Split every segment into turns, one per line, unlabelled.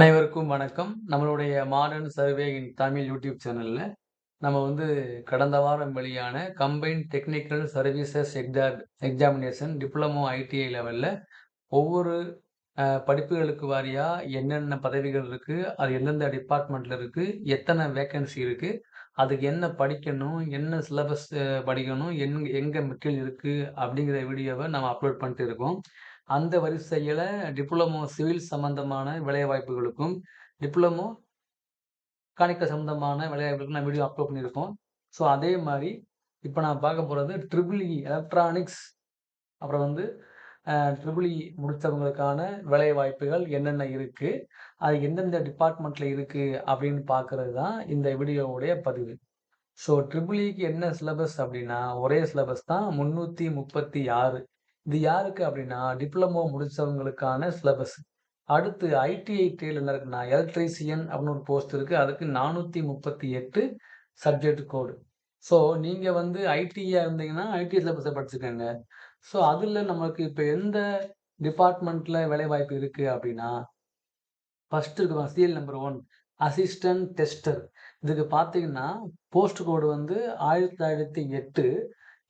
அனைவருக்கும் வணக்கம். நம்மளுடைய modern survey in Tamil YouTube சேனலில் நம்ம வந்து கடந்த வாரம் வெளியான combined technical services exam examination diploma ITI லெவலில் ஒவ்வொரு படிப்புகளுக்கு வாரியாக என்னென்ன பதவிகள் இருக்குது அது எந்தெந்த டிபார்ட்மெண்ட்டில் இருக்குது எத்தனை வேக்கன்சி இருக்குது அதுக்கு என்ன படிக்கணும்? என்ன சிலபஸ் படிக்கணும்? எங் எங்கே மெட்டீரியல் இருக்குது அப்படிங்கிற வீடியோவை நம்ம அப்லோட் பண்ணிட்டு இருக்கோம். அந்த வரிசையில் டிப்ளமோ சிவில் சம்பந்தமான வேலைவாய்ப்புகளுக்கும், டிப்ளமோ மெக்கானிக்கல் சம்பந்தமான வேலைவாய்ப்புகளுக்கும் நான் வீடியோ அப்லோட் பண்ணியிருக்கோம். ஸோ அதே மாதிரி இப்போ நான் பார்க்க போகிறது ட்ரிபிள் இ எலக்ட்ரானிக்ஸ் அப்புறம் வந்து அ e ட்ரிபிள் இ வேலைவாய்ப்புகள் என்னென்ன இருக்குது அது எந்தெந்த டிபார்ட்மெண்ட்டில் இருக்குது அப்படின்னு பார்க்குறது தான் இந்த வீடியோவுடைய பதிவு. ஸோ ட்ரிபிள் இக்கு என்ன சிலபஸ் அப்படின்னா, ஒரே சிலபஸ் தான் 336 இது யாருக்கு அப்படின்னா, டிப்ளமோ முடித்தவங்களுக்கான சிலபஸ். அடுத்து ஐடிஐ ட்ரேட்ல என்ன இருக்குன்னா, எலக்ட்ரீசியன் அப்படின்னு ஒரு போஸ்ட் இருக்கு. அதுக்கு 438 சப்ஜெக்ட் கோடு. ஸோ நீங்கள் வந்து ஐடிஐ இருந்தீங்கன்னா, ஐடி சிலபஸை படிச்சுக்கோங்க ஸோ அதில் நமக்கு இப்போ எந்த டிபார்ட்மெண்ட்டில் வேலைவாய்ப்பு இருக்குது அப்படின்னா, ஃபஸ்ட்டு இருக்கு பாருங்க serial number one assistant tester. இதுக்கு பார்த்தீங்கன்னா, போஸ்ட் கோடு வந்து 1908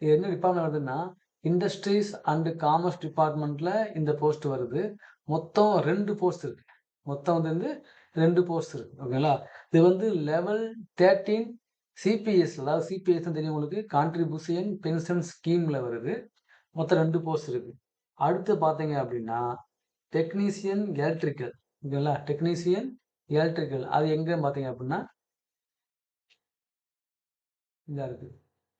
இது என்ன டிபார்ட்மெண்ட் வருதுன்னா, இண்டஸ்ட்ரீஸ் அண்டு காமர்ஸ் டிபார்ட்மெண்ட்ல இந்த போஸ்ட் வருது. மொத்தம் ரெண்டு போஸ்ட் இருக்கு. மொத்தம் வந்து ரெண்டு போஸ்ட் இருக்கு. ஓகேங்களா? இது வந்து லெவல் 13 சிபிஎஸ் அதாவது சிபிஎஸ் தெரியும் உங்களுக்கு. கான்ட்ரிபியூஷன் பென்ஷன் ஸ்கீம்ல வருது. மொத்தம் ரெண்டு போஸ்ட் இருக்கு. அடுத்து பார்த்தீங்க அப்படின்னா, டெக்னீசியன் எலக்ட்ரிக்கல் ஓகேங்களா? டெக்னீசியன் எலக்ட்ரிக்கல் அது எங்கன்னு பார்த்தீங்க அப்படின்னா இதாக இருக்கு.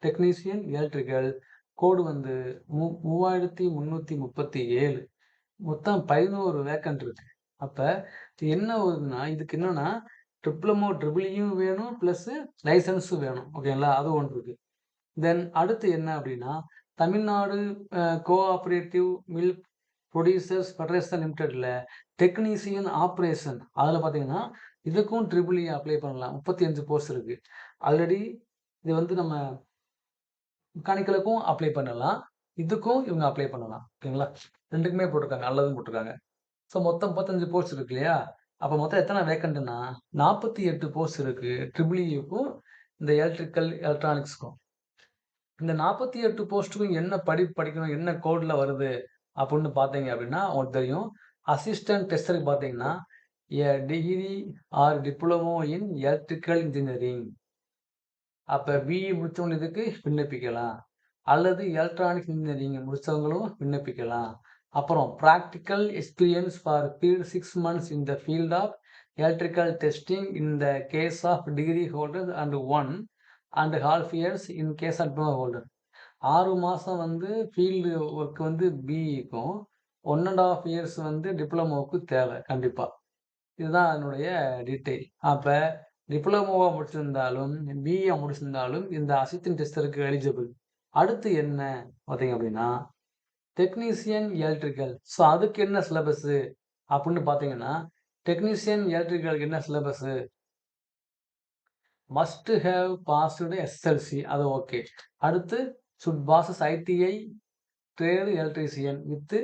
டெக்னீசியன் எலக்ட்ரிக்கல் கோடு வந்து மூ 3337 மொத்தம் 11 வேக்கன்ட் இருக்கு. அப்போ என்ன வருதுன்னா, இதுக்கு என்னன்னா ட்ரிப்ளமோ ட்ரிபிளியும் e வேணும் ப்ளஸ்ஸு லைசன்ஸும் வேணும். ஓகேங்களா? அது ஒன்று இருக்கு. தென் அடுத்து என்ன அப்படின்னா, Tamil Nadu cooperative milk producers federation லிமிடெடில் technician operation அதில் பார்த்தீங்கன்னா, இதுக்கும் ட்ரிபிள் இ அப்ளை பண்ணலாம். முப்பத்தஞ்சு போர்ஸ் இருக்குது ஆல்ரெடி இது வந்து நம்ம மெக்கானிக்கலுக்கும் அப்ளை பண்ணலாம். இதுக்கும் இவங்க அப்ளை பண்ணலாம். ஓகேங்களா? ரெண்டுக்குமே போட்டிருக்காங்க. நல்லதும் போட்டிருக்காங்க. ஸோ மொத்தம் 35 போஸ்ட் இருக்கு இல்லையா? அப்போ மொத்தம் எத்தன வேக்கன்ட்னா 48 போஸ்ட் இருக்கு. ட்ரிபிள்இக்கும் இந்த எலக்ட்ரிக்கல் எலக்ட்ரானிக்ஸ்க்கும். இந்த 48 போஸ்ட்டுக்கும் என்ன படிப்பு படிக்கணும்? என்ன கோடில் வருது? அப்படின்னு பார்த்தீங்க அப்படின்னா, உங்களுக்கு தெரியும். அசிஸ்டன்ட் டெஸ்டருக்கு பார்த்தீங்கன்னா, a degree or diploma in electrical engineering. அப்போ பிஇ முடித்தவங்க இதுக்கு விண்ணப்பிக்கலாம். அல்லது எலக்ட்ரானிக்ஸ் இன்ஜினியரிங் முடிச்சவங்களும் விண்ணப்பிக்கலாம். அப்புறம் practical experience for period six months in the field of electrical testing in the case of degree holder and one and half years in case of diploma holder. ஆறு மாதம் வந்து ஃபீல்டு ஒர்க் வந்து பிஇக்கும் one and half years வந்து டிப்ளமோவுக்கு தேவை கண்டிப்பாக இதுதான் அதனுடைய டீட்டெயில். அப்போ டிப்ளமோவா முடிச்சிருந்தாலும், பிஏ முடிச்சிருந்தாலும் இந்த அசிஸ்டன்ட் டெஸ்டருக்கு எலிஜிபிள். அடுத்து என்ன பார்த்தீங்க அப்படின்னா, டெக்னீசியன் எலக்ட்ரிக்கல். ஸோ அதுக்கு என்ன சிலபஸ் அப்படின்னு பார்த்தீங்கன்னா, டெக்னீசியன் எலக்ட்ரிக்கலுக்கு என்ன syllabus? Must have passed SLC அது ஓகே. அடுத்து should passes ITI trade electrician with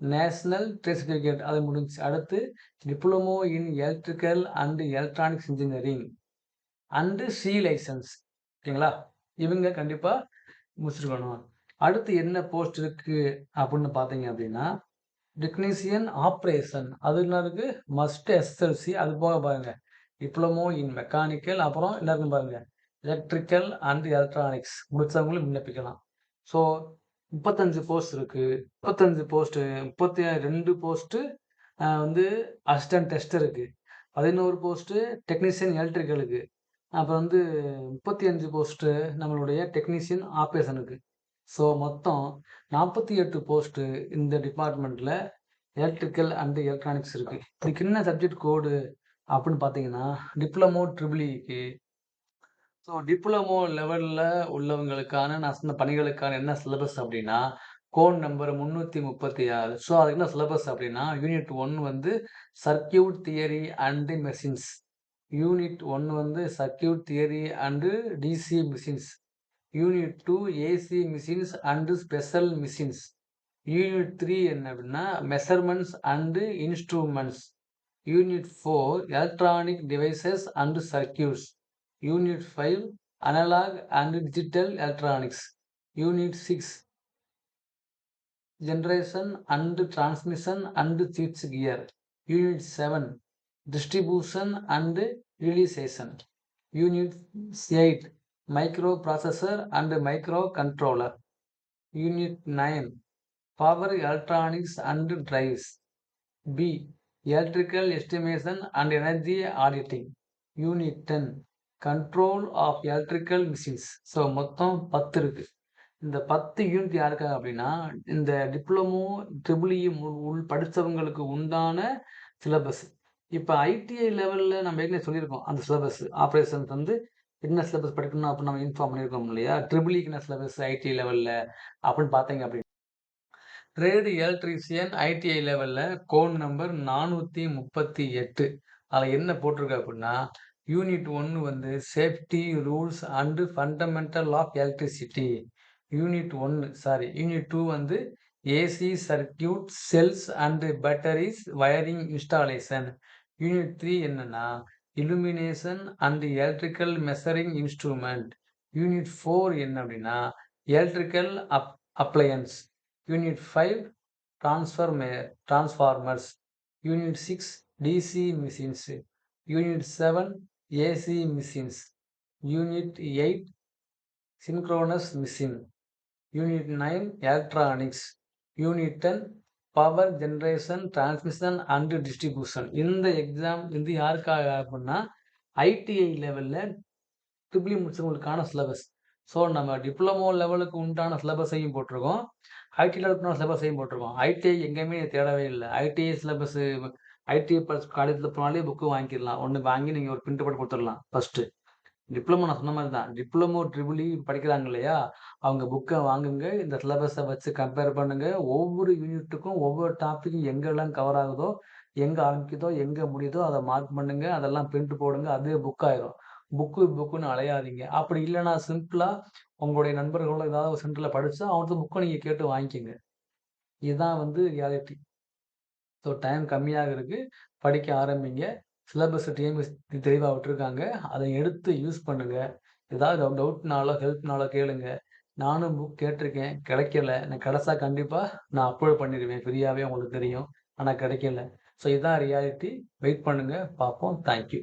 national trade certificate அது முடிஞ்சு அடுத்து diploma in electrical and electronics engineering and C licence. ஓகேங்களா? இவங்க கண்டிப்பாக முடிச்சிருக்கணும். அடுத்து என்ன போஸ்ட் இருக்குது அப்படின்னு பார்த்தீங்க அப்படின்னா, டெக்னீசியன் ஆப்ரேஷன். அது என்ன இருக்கு? Must SLC. அது போக பாருங்கள் டிப்ளமோ இன் மெக்கானிக்கல். அப்புறம் எல்லாருக்கும் பாருங்கள் எலக்ட்ரிக்கல் அண்ட் எலக்ட்ரானிக்ஸ். முடிச்சவங்களும் விண்ணப்பிக்கலாம். ஸோ 35 போஸ்ட் இருக்கு. 35 போஸ்ட் முப்பத்தி ரெண்டு போஸ்ட்டு வந்து அசிஸ்டன்ட் டெஸ்டருக்கு. பதினோரு போஸ்ட்டு டெக்னீஷியன் எலக்ட்ரிக்கலுக்கு. அப்புறம் வந்து முப்பத்தி அஞ்சு போஸ்ட்டு நம்மளுடைய டெக்னீஷியன் ஆப்ரேஷனுக்கு ஸோ மொத்தம் நாற்பத்தி எட்டு போஸ்ட்டு இந்த டிபார்ட்மெண்ட்டில் எலக்ட்ரிக்கல் அண்ட் எலக்ட்ரானிக்ஸ் இருக்குது இதுக்கு என்ன சப்ஜெக்ட் கோடு அப்படின்னு பார்த்தீங்கன்னா, டிப்ளமோ ட்ரிபிள்இக்கு ஸோ டிப்ளமோ லெவலில் உள்ளவங்களுக்கான நான் சொன்ன பணிகளுக்கான என்ன சிலபஸ் அப்படின்னா, கோட் நம்பர் 336 ஸோ அதுக்கு என்ன சிலபஸ் அப்படின்னா, யூனிட் ஒன் வந்து circuit theory and machines. Unit one வந்து circuit theory and DC machines unit two AC machines and special machines unit three என்ன அப்படின்னா, measurements and instruments unit four electronic devices and circuits Unit 5 Analog and Digital Electronics. Unit 6 Generation and Transmission and Switch Gear. Unit 7 Distribution and Realization. Unit 8 Microprocessor and Microcontroller. Unit 9 Power Electronics and Drives. B. Electrical Estimation and Energy Auditing. Unit 10 control of electrical machines so மொத்தம் பத்து இருக்கு. இந்த பத்து unit யாருக்காக அப்படின்னா இந்த diploma triple E e உள் படித்தவங்களுக்கு உண்டான சிலபஸ் இப்போ ஐடிஐ லெவலில் நம்ம ஏற்கனவே சொல்லியிருக்கோம் அந்த சிலபஸ் ஆப்ரேஷன்ஸ் வந்து என்ன சிலபஸ் படிக்கணும் அப்படின்னு நம்ம இன்ஃபார்ம் பண்ணியிருக்கோம் இல்லையா? ட்ரிபிள் என்ன சிலபஸ் ஐடிஐ லெவலில் அப்படின்னு பார்த்தீங்க அப்படின்னு ட்ரேடு எலக்ட்ரீஷியன் ஐடிஐ லெவலில் கோட் நம்பர் நானூற்றி முப்பத்தி எட்டு. அதில் என்ன போட்டிருக்கு அப்படின்னா யூனிட் ஒன்று வந்து safety rules and fundamental of electricity unit ஒன்று சாரி யூனிட் டூ வந்து AC circuit cells and batteries wiring installation unit three என்னன்னா illumination and electrical measuring instrument unit four என்ன அப்படின்னா electrical app appliance unit five transform transformers unit six DC machines unit seven AC machines unit eight synchronous machine unit nine electronics unit ten power generation transmission and distribution இந்த exam வந்து யாருக்காக அப்படின்னா ITI லெவலில் ட்ரிபிளி முடிச்சவங்களுக்கான syllabus so நம்ம diploma லெவலுக்கு உண்டான சிலபஸையும் போட்டிருக்கோம். ஐடி லெவலுக்குண்டான சிலபஸையும் போட்டிருக்கோம். ஐடிஐ எங்கேயுமே தேடவே இல்லை. ஐடிஐ சிலபஸ் ஐடி காலேஜில் போனாலே புக்கு வாங்கிடலாம். ஒன்று வாங்கி நீங்கள் ஒரு பிரிண்ட் போட்டு கொடுத்துடலாம் ஃபஸ்ட்டு டிப்ளமோ நான் சொன்ன மாதிரி தான் டிப்ளமோ ட்ரிபிளி படிக்கிறாங்க இல்லையா? அவங்க புக்கை வாங்குங்க இந்த சிலபஸை வச்சு கம்பேர் பண்ணுங்க. ஒவ்வொரு யூனிட்டுக்கும் ஒவ்வொரு டாப்பிக்கும் எங்கெல்லாம் கவர் ஆகுதோ எங்கே ஆரம்பிக்குதோ எங்கே முடியுதோ அதை மார்க் பண்ணுங்க. அதெல்லாம் பிரிண்ட் போடுங்க. அதே புக் ஆயிரும். புக்கு புக்குன்னு அலையாதீங்க. அப்படி இல்லைன்னா சிம்பிளாக உங்களுடைய நண்பர்களோட ஏதாவது ஒரு சென்டரில் படித்தா அவங்களுக்கு புக்கை நீங்கள் கேட்டு வாங்கிக்கோங்க. இதுதான் வந்து ரியாலிட்டி ஸோ டைம் கம்மியாக இருக்குது படிக்க ஆரம்பிங்க. சிலபஸ் டிஎம்எஸ் தெளிவாக விட்டுருக்காங்க. அதை எடுத்து யூஸ் பண்ணுங்கள் ஏதாவது டவுட்னாலோ ஹெல்ப்னாலோ கேளுங்க. நானும் புக் கேட்டிருக்கேன். கிடைக்கல. நான் கிடச்சா கண்டிப்பாக நான் அப்லோட் பண்ணிடுவேன். ஃப்ரீயாகவே உங்களுக்கு தெரியும். ஆனால் கிடைக்கல. ஸோ இதுதான் ரியாலிட்டி வெயிட் பண்ணுங்கள் பார்ப்போம். தேங்க்யூ